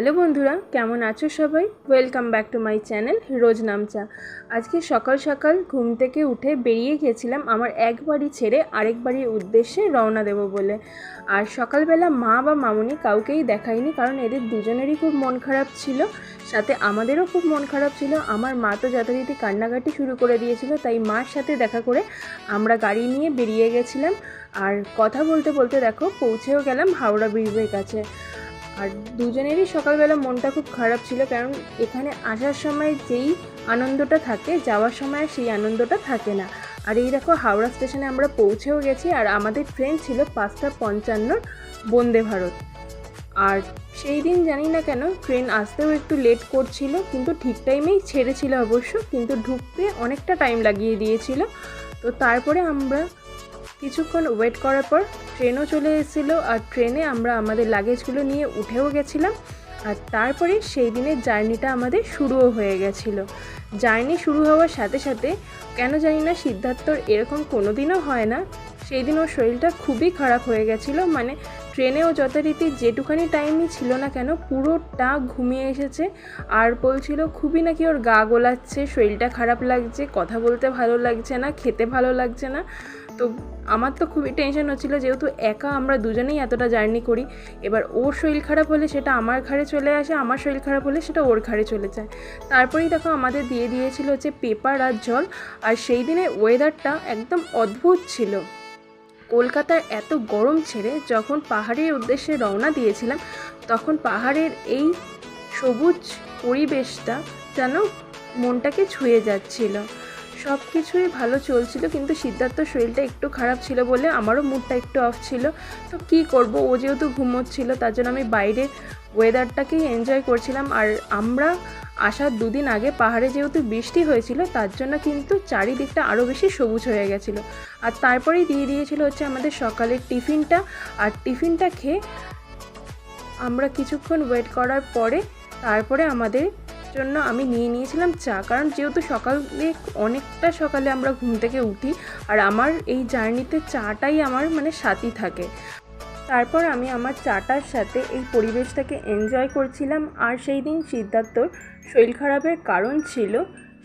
Hello বন্ধুরা, কেমন আছো সবাই? Welcome back to my channel রোজ নামচা আজকে সকাল সকাল ঘুম থেকে উঠে বেরিয়ে গেছিলাম আমার এক বাড়ি ছেড়ে আরেক বাড়ির উদ্দেশ্যে রওনা দেবো বলে। আর সকালবেলা মা বা মামুনি কাউকেই দেখায়নি কারণ এদের দুজনেরই খুব মন খারাপ ছিল, সাথে আমাদেরও খুব মন খারাপ ছিল। আমার মা তো যথারীতি কান্নাকাটি শুরু করে দিয়েছিল, তাই মার সাথে দেখা করে আমরা গাড়ি নিয়ে বেরিয়ে গেছিলাম। আর কথা বলতে বলতে দেখো, পৌঁছেও গেলাম হাওড়া ব্রিজের কাছে। আর দুজনেরই সকালবেলা মনটা খুব খারাপ ছিল, কারণ এখানে আসার সময় যেই আনন্দটা থাকে, যাওয়ার সময় সেই আনন্দটা থাকে না। আর এই দেখো, হাওড়া স্টেশনে আমরা পৌঁছেও গেছি, আর আমাদের ট্রেন ছিল পাঁচটা পঞ্চান্নর বন্দে ভারত। আর সেই দিন জানি না কেন, ট্রেন আসতেও একটু লেট করছিল, কিন্তু ঠিক টাইমেই ছেড়েছিল অবশ্য, কিন্তু ঢুকতে অনেকটা টাইম লাগিয়ে দিয়েছিল। তো তারপরে আমরা কিছুক্ষণ ওয়েট করার পর ট্রেনও চলে এসেছিল আর ট্রেনে আমরা আমাদের লাগেজগুলো নিয়ে উঠেও গেছিলাম আর তারপরে সেই দিনের জার্নিটা আমাদের শুরুও হয়ে গেছিল। জার্নি শুরু হওয়ার সাথে সাথে কেন জানি না সিদ্ধার্থর এরকম কোনো দিনও হয় না। সেই দিন ওর শরীরটা খুবই খারাপ হয়ে গেছিল মানে ট্রেনেও যথারীতি যেটুখানি টাইমই ছিল না কেন পুরোটা ঘুমিয়ে এসেছে আর বলছিল খুবই নাকি ওর গা গোলাচ্ছে, শরীরটা খারাপ লাগছে, কথা বলতে ভালো লাগছে না, খেতে ভালো লাগছে না। তো আমার তো খুবই টেনশন হচ্ছিল যেহেতু একা আমরা দুজনেই এতটা জার্নি করি, এবার ওর শরীর খারাপ হলে সেটা আমার ঘাড়ে চলে আসে, আমার শরীর খারাপ হলে সেটা ওর ঘাড়ে চলে যায়। তারপরেই দেখো আমাদের দিয়ে দিয়েছিল হচ্ছে পেপার আর জল, আর সেই দিনে ওয়েদারটা একদম অদ্ভুত ছিল। কলকাতার এত গরম ছেড়ে যখন পাহাড়ের উদ্দেশ্যে রওনা দিয়েছিলাম, তখন পাহাড়ের এই সবুজ পরিবেশটা যেন মনটাকে ছুঁয়ে যাচ্ছিল। সব কিছুই ভালো চলছিল, কিন্তু সিদ্ধার্থ শরীরটা একটু খারাপ ছিল বলে আমারও মুডটা একটু অফ ছিল। তো কী করব? ও যেহেতু ঘুমোচ্ছিল, তার জন্য আমি বাইরে ওয়েদারটাকেই এনজয় করছিলাম। আর আমরা আসার দুদিন আগে পাহাড়ে যেহেতু বৃষ্টি হয়েছিল, তার জন্য কিন্তু চারিদিকটা আরও বেশি সবুজ হয়ে গেছিল। আর তারপরেই দিয়ে দিয়েছিল হচ্ছে আমাদের সকালের টিফিনটা। আর টিফিনটা খেয়ে আমরা কিছুক্ষণ ওয়েট করার পরে, তারপরে আমাদের জন্য আমি নিয়ে নিয়েছিলাম চা। কারণ যেহেতু সকালে অনেকটা সকালে আমরা ঘুম থেকে উঠি, আর আমার এই জার্নিতে চাটাই আমার মানে সাথী থাকে। তারপর আমি আমার চাটার সাথে এই পরিবেশটাকে এনজয় করছিলাম, আর সেই দিন সিদ্ধার্থর শরীর খারাপের কারণ ছিল,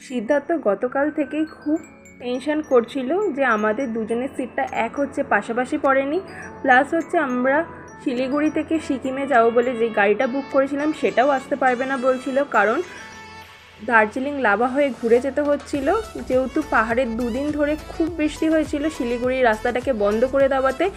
সিদ্ধার্থ গতকাল থেকেই খুব টেনশন করছিল যে আমাদের দুজনের সিটটা এক হচ্ছে পাশাপাশি পড়েনি প্লাস হচ্ছে আমরা শিলিগুড়ি থেকে সিকিমে যাব বলে যে গাড়িটা বুক করেছিলাম সেটাও আসতে পারবে না বলছিল। কারণ দার্জিলিং লাভা হয়ে ঘুরে যেতে হচ্ছিল। যেহেতু পাহাড়ের দুদিন ধরে খুব বৃষ্টি হয়েছিল শিলিগুড়ির রাস্তাটাকে বন্ধ করে দেওয়াতে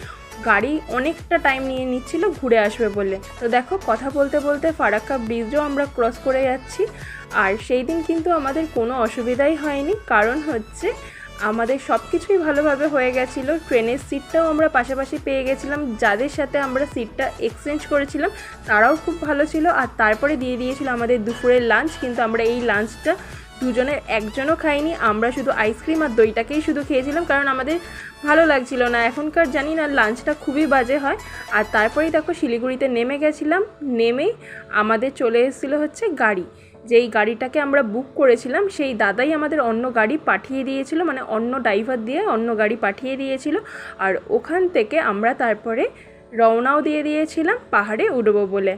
গাড়ি অনেকটা টাইম নিয়ে নিচ্ছিল, ঘুরে আসবে বলে। তো দেখো, কথা বলতে বলতে ফারাক্কা ব্রিজও আমরা ক্রস করে যাচ্ছি। আর সেই দিন কিন্তু আমাদের কোনো অসুবিধাই হয়নি। কারণ হচ্ছে আমাদের সব কিছুই ভালোভাবে হয়ে গেছিল। ট্রেনের সিটটাও আমরা পাশাপাশি পেয়ে গেছিলাম। যাদের সাথে আমরা সিটটা এক্সচেঞ্জ করেছিলাম, তারাও খুব ভালো ছিল। আর তারপরে দিয়ে দিয়েছিল আমাদের দুপুরের লাঞ্চ কিন্তু আমরা এই লাঞ্চটা দুজনের একজনও খাইনি। আমরা শুধু আইসক্রিম আর দইটাকেই শুধু খেয়েছিলাম, কারণ আমাদের ভালো লাগছিল না। এখনকার জানি না লাঞ্চটা খুবই বাজে হয়। আর তারপরেই দেখো শিলিগুড়িতে নেমে গেছিলাম। নেমেই আমাদের চলে এসেছিল হচ্ছে গাড়ি। যেই গাড়িটাকে আমরা বুক করেছিলাম, সেই দাদাই আমাদের অন্য গাড়ি পাঠিয়ে দিয়েছিল মানে অন্য ড্রাইভার দিয়ে অন্য গাড়ি পাঠিয়ে দিয়েছিল। আর ওখান থেকে আমরা তারপরে রওনাও দিয়ে দিয়েছিলাম পাহাড়ে উঠবো বলে।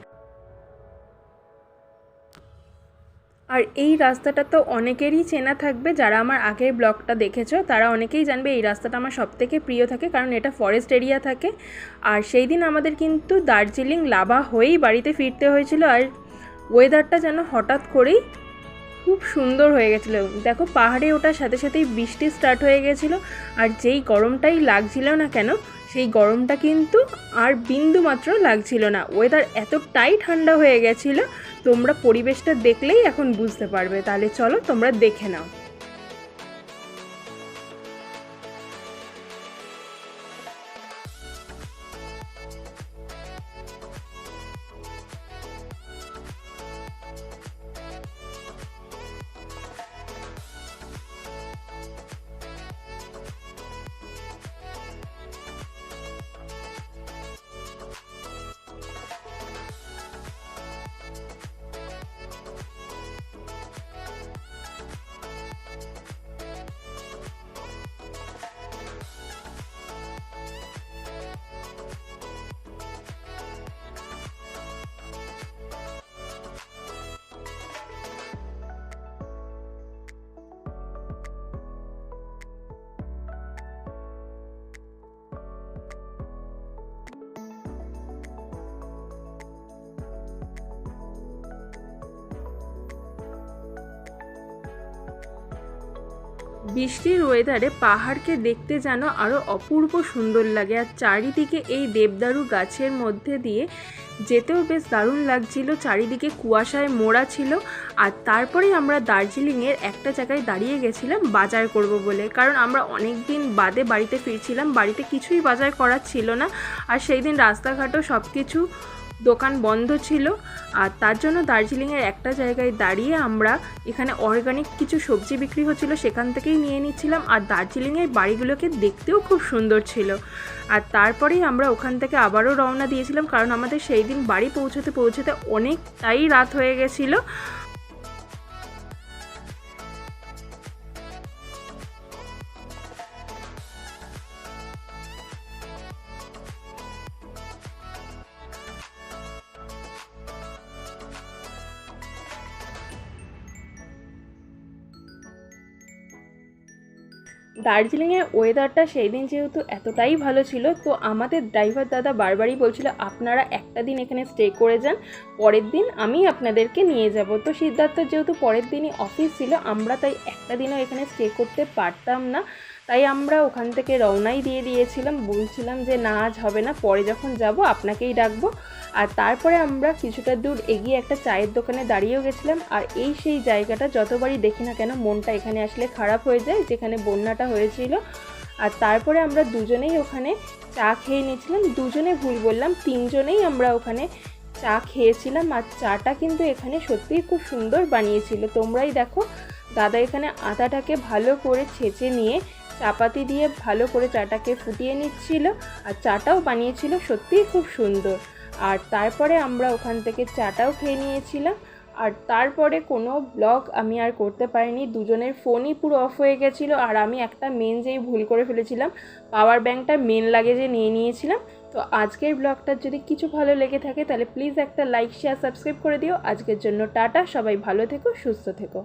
আর এই রাস্তাটা তো অনেকেরই চেনা থাকবে, যারা আমার আগের ব্লগটা দেখেছ, তারা অনেকেই জানবে এই রাস্তাটা আমার সব থেকে প্রিয় থাকে, কারণ এটা ফরেস্ট এরিয়া থাকে। আর সেই দিন আমাদের কিন্তু দার্জিলিং লাভা হয়েই বাড়িতে ফিরতে হয়েছিল, আর ওয়েদারটা যেন হঠাৎ করেই খুব সুন্দর হয়ে গেছিল। দেখো, পাহাড়ে ওঠার সাথে সাথেই বৃষ্টি স্টার্ট হয়ে গেছিল। আর যেই গরমটাই লাগছিল না কেন, সেই গরমটা কিন্তু আর বিন্দু মাত্র লাগছিল না। ওয়েদার এতটাই ঠান্ডা হয়ে গেছিল, তোমরা পরিবেশটা দেখলেই এখন বুঝতে পারবে। তাহলে চলো, তোমরা দেখে নাও। বৃষ্টির ওয়েদারে পাহাড়কে দেখতে যেন আরও অপূর্ব সুন্দর লাগে। আর চারিদিকে এই দেবদারু গাছের মধ্যে দিয়ে যেতেও বেশ দারুণ লাগছিল। চারিদিকে কুয়াশায় মোড়া ছিল। আর তারপরেই আমরা দার্জিলিংয়ের একটা জায়গায় দাঁড়িয়ে গেছিলাম বাজার করব বলে। কারণ আমরা অনেক দিন বাদে বাড়িতে ফিরছিলাম। বাড়িতে কিছুই বাজার করার ছিল না। আর সেই দিন রাস্তাঘাটও সব কিছু দোকান বন্ধ ছিল, আর তার জন্য দার্জিলিংয়ের একটা জায়গায় দাঁড়িয়ে আমরা এখানে অর্গানিক কিছু সবজি বিক্রি হচ্ছিল, সেখান থেকেই নিয়ে নিচ্ছিলাম, আর দার্জিলিংয়ের বাড়িগুলোকে দেখতেও খুব সুন্দর ছিল। আর তারপরেই আমরা ওখান থেকে আবারও রওনা দিয়েছিলাম, কারণ আমাদের সেই দিন বাড়ি পৌঁছতে পৌঁছতে অনেকটাই রাত হয়ে গেছিল দার্জিলিংয়ের ওয়েদারটা সেই দিন যেহেতু এতটাই ভালো ছিল, তো আমাদের ড্রাইভার দাদা বারবারই বলছিল, আপনারা একটা দিন এখানে স্টে করে যান, পরের দিন আমি আপনাদেরকে নিয়ে যাব। তো সিদ্ধার্থ যেহেতু পরের দিনই অফিস ছিল, আমরা তাই একটা দিনও এখানে স্টে করতে পারতাম না। তাই আমরা ওখান থেকে রওনাই দিয়ে দিয়েছিলাম, বলছিলাম যে না, আজ হবে না, পরে যখন যাব আপনাকেই ডাকবো। আর তারপরে আমরা কিছুটা দূর এগিয়ে একটা চায়ের দোকানে দাঁড়িয়েও গেছিলাম। আর এই সেই জায়গাটা যতবারই দেখি না কেন, মনটা এখানে আসলে খারাপ হয়ে যায়, যেখানে বন্যাটা হয়েছিল। আর তারপরে আমরা দুজনেই ওখানে চা খেয়ে নিয়েছিলাম। দুজনে ভুল বললাম, তিনজনেই আমরা ওখানে চা খেয়েছিলাম। আর চাটা কিন্তু এখানে সত্যিই খুব সুন্দর বানিয়েছিল। তোমরাই দেখো, দাদা এখানে আটাটাকে ভালো করে ছেঁচে নিয়ে চাপাতি দিয়ে ভালো করে চাটাকে ফুটিয়ে নিচ্ছিল আর চাটাও বানিয়েছিল সত্যিই খুব সুন্দর। আর তারপরে আমরা ওখান থেকে চাটাও খেয়ে নিয়েছিলাম। আর তারপরে কোনো ব্লগ আমি আর করতে পারিনি। দুজনের ফোনই পুরো অফ হয়ে গেছিল আর আমি একটা মেন যেই ভুল করে ফেলেছিলাম পাওয়ার ব্যাঙ্কটা মেন লাগেজে নিয়ে নিয়েছিলাম। তো আজকের ব্লগটা যদি কিছু ভালো লেগে থাকে তাহলে প্লিজ একটা লাইক শেয়ার সাবস্ক্রাইব করে দিও। আজকের জন্য টাটা, সবাই ভালো থেকো, সুস্থ থেকো।